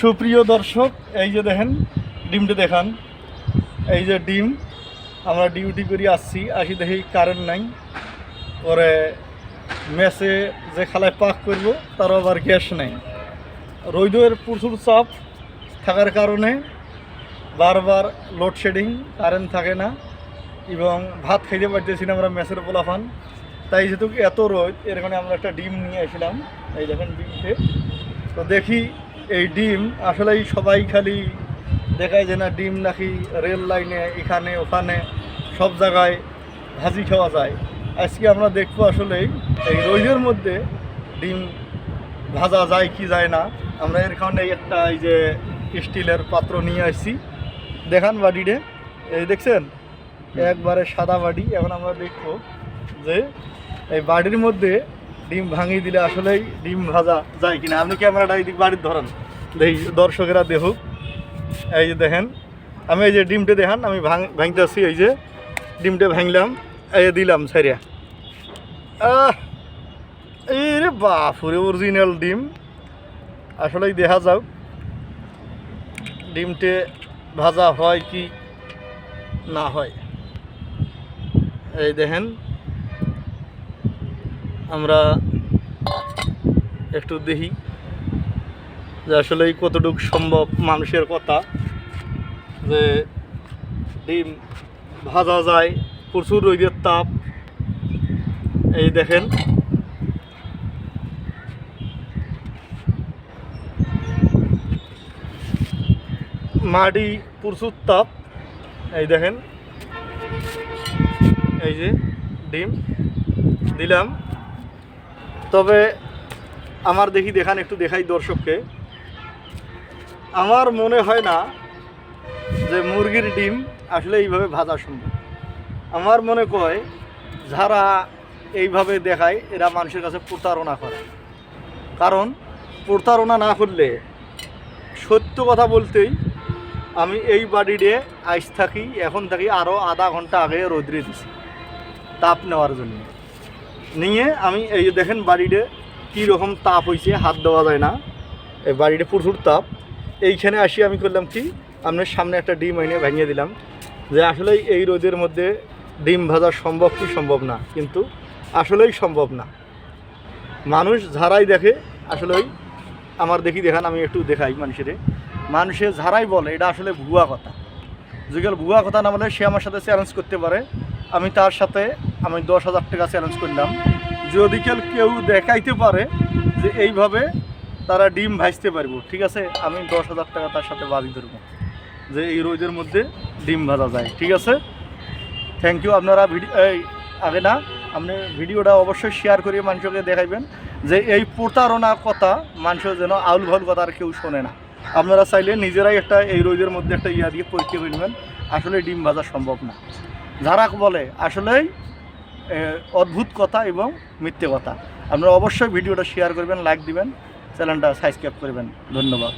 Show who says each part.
Speaker 1: সুপ্রিয় দর্শক, এই যে দেখেন, ডিমটা দেখান। এই যে ডিম, আমরা ডিউটি করে আসছি, আসি দেখি কারেন্ট নাই। পরে মেসে যে খালায় পাক করব, তারও আবার গ্যাস নেই। রৈদের প্রচুর চাপ থাকার কারণে বারবার লোডশেডিং কারেন্ট থাকে না, এবং ভাত খাইতে পারতেছি না আমরা মেসের পোলাফান তাই যেহেতু এত রোদ, এর কারণে আমরা একটা ডিম নিয়ে এসেছিলাম এই দেখেন ডিমটে। তো দেখি এই ডিম আসলেই সবাই খালি দেখায় যে না ডিম নাকি রেল লাইনে এখানে ওখানে সব জায়গায় ভাজি খাওয়া যায়। আজকে আমরা দেখব আসলেই এই রোদের মধ্যে ডিম ভাজা যায় কি যায় না। আমরা এর কারণে একটা এই যে স্টিলের পাত্র নিয়ে আসছি। দেখান বাড়িতে। এই দেখছেন? একবারে সাদা বাড়ি। এখন আমরা দেখব যে এই বাড়ির মধ্যে ডিম ভাঙিয়ে দিলে আসলেই ডিম ভাজা যায় কিনা? আপনি ক্যামেরাটা এই বাড়ির ধরেন। দেখি দর্শকেরা দেখুক। এই যে দেখেন, আমি এই যে ডিমটা দেখান, আমি ভাঙ ভাঙতেছি, এই যে ডিমটা ভাঙলাম, এই দিলাম সারিয়া এই রে বাপুরে অরিজিনাল ডিম। আসলেই দেখা যাও ডিমটে ভাজা হয় কি না হয়। এই দেখেন আমরা একটু দেখি যে আসলেই কতটুকু সম্ভব মানুষের কথা, যে ডিম ভাজা যায়, প্রচুর রোদের তাপ। এই দেখেন। মাটি প্রচুর তাপ। এই দেখেন। এই যে ডিম দিলাম। তবে আমার দেখি দেখান, একটু দেখাই দর্শককে। আমার মনে হয় না যে মুরগির ডিম আসলে এইভাবে ভাজা সম্ভব। আমার মনে কয়, যারা এইভাবে দেখায়, এরা মানুষের কাছে প্রতারণা করে। কারণ প্রতারণা না করলে, সত্য কথা বলতেই আমি এই বাড়িতে আইস থাকি, এখন থাকি আরও আধা ঘণ্টা আগে রোদ্রে দিছি, তাপ নেওয়ার জন্য। নিয়ে আমি এই যে দেখেন বাড়িতে রকম তাপ হয়েছে হাত দেওয়া যায় না। এই বাড়িতে প্রচুর তাপ। এইখানে আসি আমি করলাম কি আপনার সামনে একটা ডিম এনে ভেঙে দিলাম। যে আসলেই এই রোদের মধ্যে ডিম ভাজা সম্ভব কি সম্ভব না, কিন্তু আসলেই সম্ভব না। মানুষ যারাই দেখে আসলেই আমার দেখি দেখান, আমি একটু দেখাই মানুষের। মানুষে যারাই বলে, এটা আসলে ভুয়া কথা। যেগুলো ভুয়া কথা না বলে, সে আমার সাথে চ্যালেঞ্জ করতে পারে। আমি তার সাথে আমি দশ হাজার টাকা চ্যালেঞ্জ করলাম। যদি কেউ কেউ দেখাইতে পারে যে এইভাবে তারা ডিম ভাজতে পারব, ঠিক আছে? আমি দশ হাজার টাকা তার সাথে বাজি ধরবো, যে এই রোদের মধ্যে ডিম ভাজা যায়, ঠিক আছে? থ্যাংক ইউ আপনারা ভিডিও আগে না, আপনি ভিডিওটা অবশ্যই শেয়ার করে মানুষকে দেখাইবেন যে এই প্রতারণা কথা মানুষ যেন আউল ভালো কথা আর কেউ শোনে না। আপনারা চাইলে নিজেরাই একটা এই রোদের মধ্যে একটা ইয়া দিয়ে পরীক্ষা করে নেবেন, আসলে ডিম ভাজা সম্ভব না। যারা বলে, আসলেই অদ্ভুত কথা এবং মিথ্যে কথা। আপনারা অবশ্যই ভিডিওটা শেয়ার করবেন লাইক দিবেন চ্যানেলটা সাবস্ক্রাইব করবেন। ধন্যবাদ।